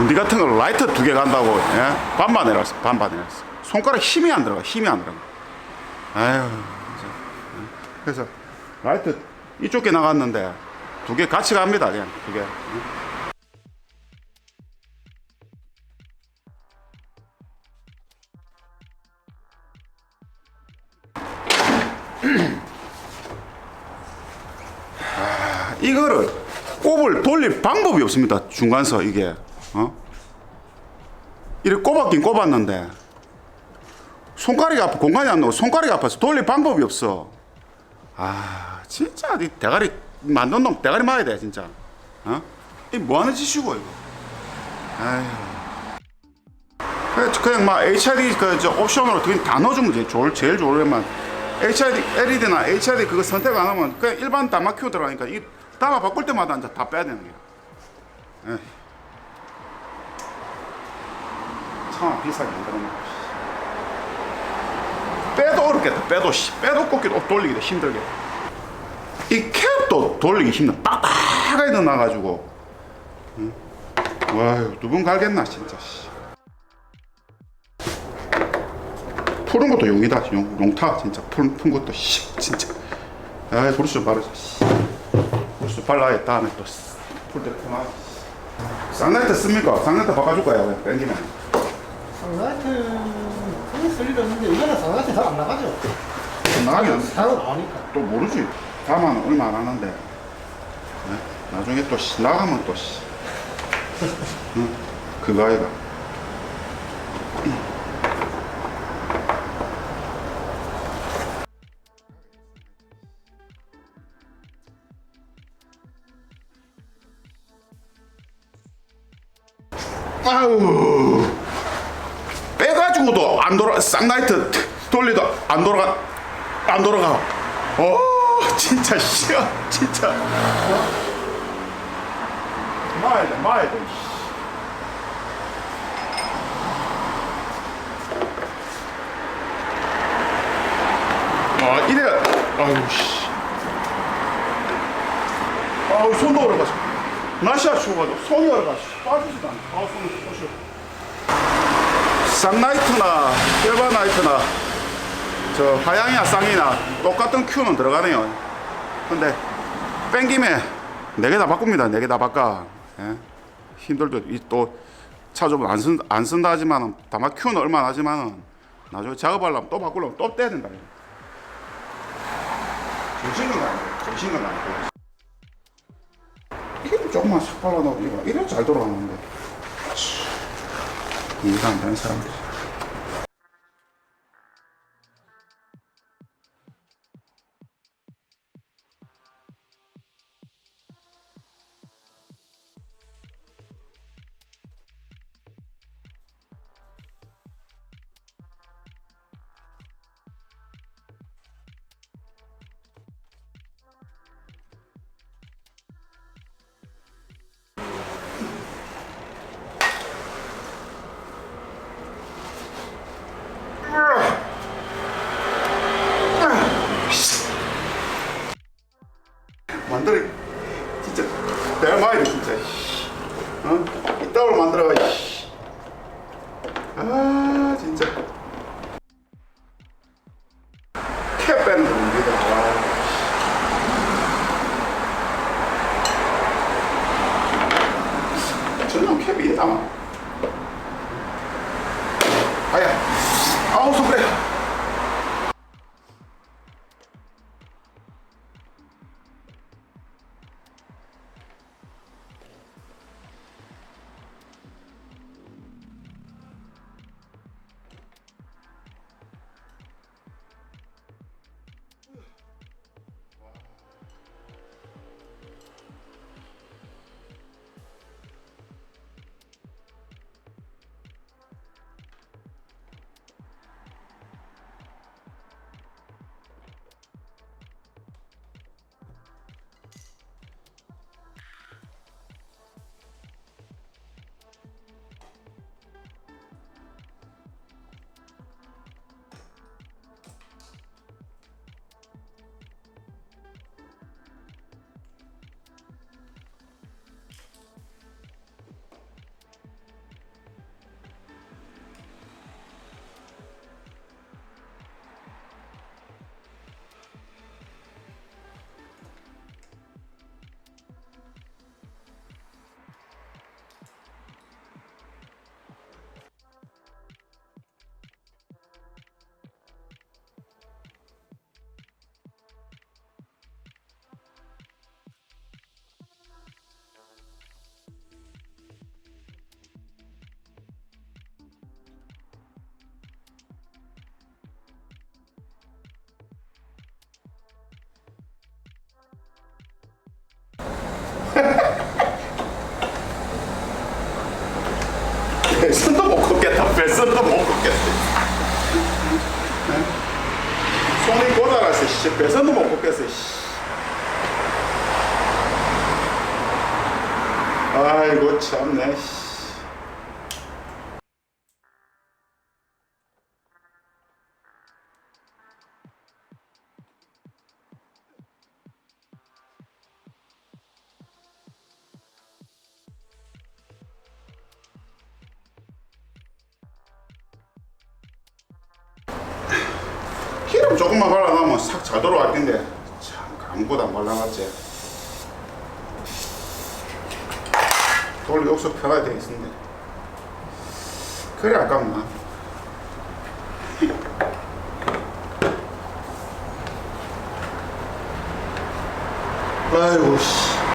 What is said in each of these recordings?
문디 같은 걸 라이터 두 개 간다고 예? 반반 내렸어 반반 내렸어 손가락 힘이 안 들어가 힘이 안 들어가. 예. 그래서 라이터 이쪽 게 나갔는데 두 개 같이 갑니다 그냥 두개 아, 이거를 꼽을 돌릴 방법이 없습니다 중간서 이게 어? 이렇게 꼽았긴 꼽았는데 손가락이 아파 공간이 안 나고 손가락이 아파서 돌릴 방법이 없어. 아 진짜 이 대가리 만든 놈 대가리 맞아야 돼 진짜. 어? 이 뭐하는 짓이고 이거. 아휴. 그냥, 막 HID 그저 옵션으로 그냥 다 넣어주면 돼 좋을 제일 좋으려면 HID LED나 HID 그거 선택 안 하면 그냥 일반 다마 큐 들어가니까. 이 다마 바꿀 때마다 이제 다 빼야 되는 거야. 에이. 참 비싸게 만들어놓고 빼도 어렵겠다 빼도 씨 빼도 꺾기도 어, 돌리기도 힘들게 이 캡도 돌리기 힘들어 빡빡하게 넣어놔가지고 응? 와유 누군 갈겠나 진짜 씨. 푸는 것도 용이다 용, 용타 진짜 푸는, 푼 것도 씨 진짜 아이 브루스 좀 바르자 씨. 브루스 발라야 다음에 또풀때 푸나 쌍라이트 씁니까? 쌍라이트 바꿔줄까요? 땡기면 상가트 크게 쓸 일은 없는데 이거는 상가트 잘 안 나가죠. 나가면 사고 나오니까. 또 모르지. 다만 얼마 안 하는데. 네? 나중에 또 씨, 나가면 또 씨. 응? 그거 아이가. 아우 안 돌아 쌍라이트 돌리도 안 돌아가 안 돌아가. 어 진짜 싫어 진짜. 마야 돼아 이래 아유 씨. 아우 손도 얼어가지고. 날씨가 추워가지고 손이 얼어가지고 빠지지도 않아. 아 손이 쏘시오 쌍라이트나 일반 라이트나 저 하양이나 쌍이나 똑같은 큐는 들어가네요. 근데 뺑김에 네 개 다 바꿉니다. 네 개 다 바꿔. 예? 힘들도 또차 좀 안 쓴, 안 쓴다 하지만은 다마 큐는 얼마 안 하지만은 나중에 작업하려면 또 바꾸려면 또 떼야 된다. 정신건 아니고 정신건 아니고 이게 조금만 싹 발라놓고 이거 이래 잘 돌아가는데 이해가 안 이따위로 만들어가 이씨. 아 진짜. 캡 빼는 거 뭡니다. 와. 전용 캡이 담아 아야. 아우 손그래. 배선도 못 걷겠다. 네? 손이 고달아서 씨, 배선도 못 걷겠어. 씨. 아이고 참네. 씨. 조금만 발라놓으면 싹 잘 돌아갈 텐데. 참 아무것도 안 발라놨지. 돌 욕수 편하게 되어 있습니다 그래 아깝나? 아이고 씨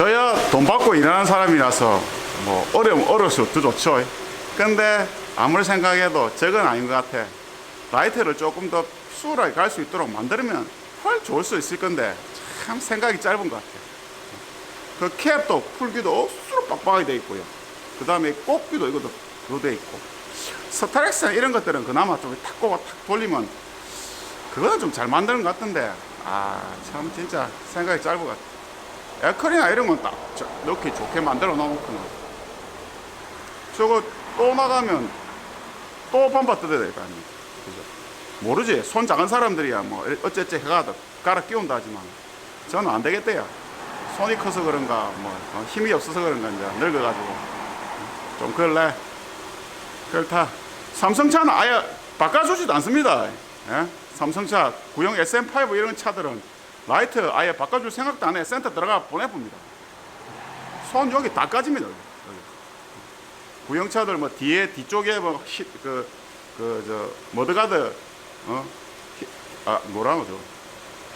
저야 돈 받고 일하는 사람이라서 뭐 어려움 어려울수록 더 좋죠. 근데 아무리 생각해도 저건 아닌 것 같아. 라이트를 조금 더 수월하게 갈 수 있도록 만들면 훨 좋을 수 있을 건데 참 생각이 짧은 것 같아. 그 캡도 풀기도 억수로 빡빡하게 돼 있고요. 그 다음에 꼽기도 이것도 돼 있고. 스타렉스나 이런 것들은 그나마 좀 탁 꼽아 탁 돌리면 그거는 좀 잘 만드는 것 같은데 아 참 진짜 생각이 짧은 것 같아. 에어컨이나 이런 건 딱 넣기 좋게 만들어 놓구나. 저거 또 나가면 또 반바 뜯어야 될거 아닙니까? 그죠? 모르지. 손 작은 사람들이야 뭐 어째째 해가 갈아 끼운다 하지만 저는 안 되겠대요. 손이 커서 그런가 뭐 어, 힘이 없어서 그런가 이제 늙어가지고 좀 그럴래. 그렇다. 삼성차는 아예 바꿔주지도 않습니다. 예? 삼성차 구형 SM5 이런 차들은 라이트 아예 바꿔줄 생각도 안 해. 센터 들어가 보내봅니다. 손 여기 다 까집니다. 여기. 구형차들 뭐 뒤에 뒤쪽에 뭐 뭐그그 저 머드가드 어? 히, 아 뭐라고 저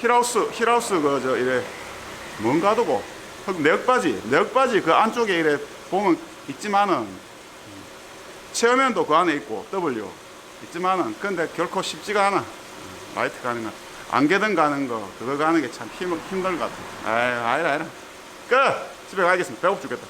힐하우스 힐하우스 그 저 이래 뭔가도고 내역바지 내역바지 그 안쪽에 이래 보면 있지만은 체어면도 그 안에 있고 W 있지만은 근데 결코 쉽지가 않아 라이트 가는 거 안개등 가는 거 그거 가는 게 참 힘, 힘들 것 같아. 아이 아이라 아이라 끝! 집에 가겠습니다. 배고프 죽겠다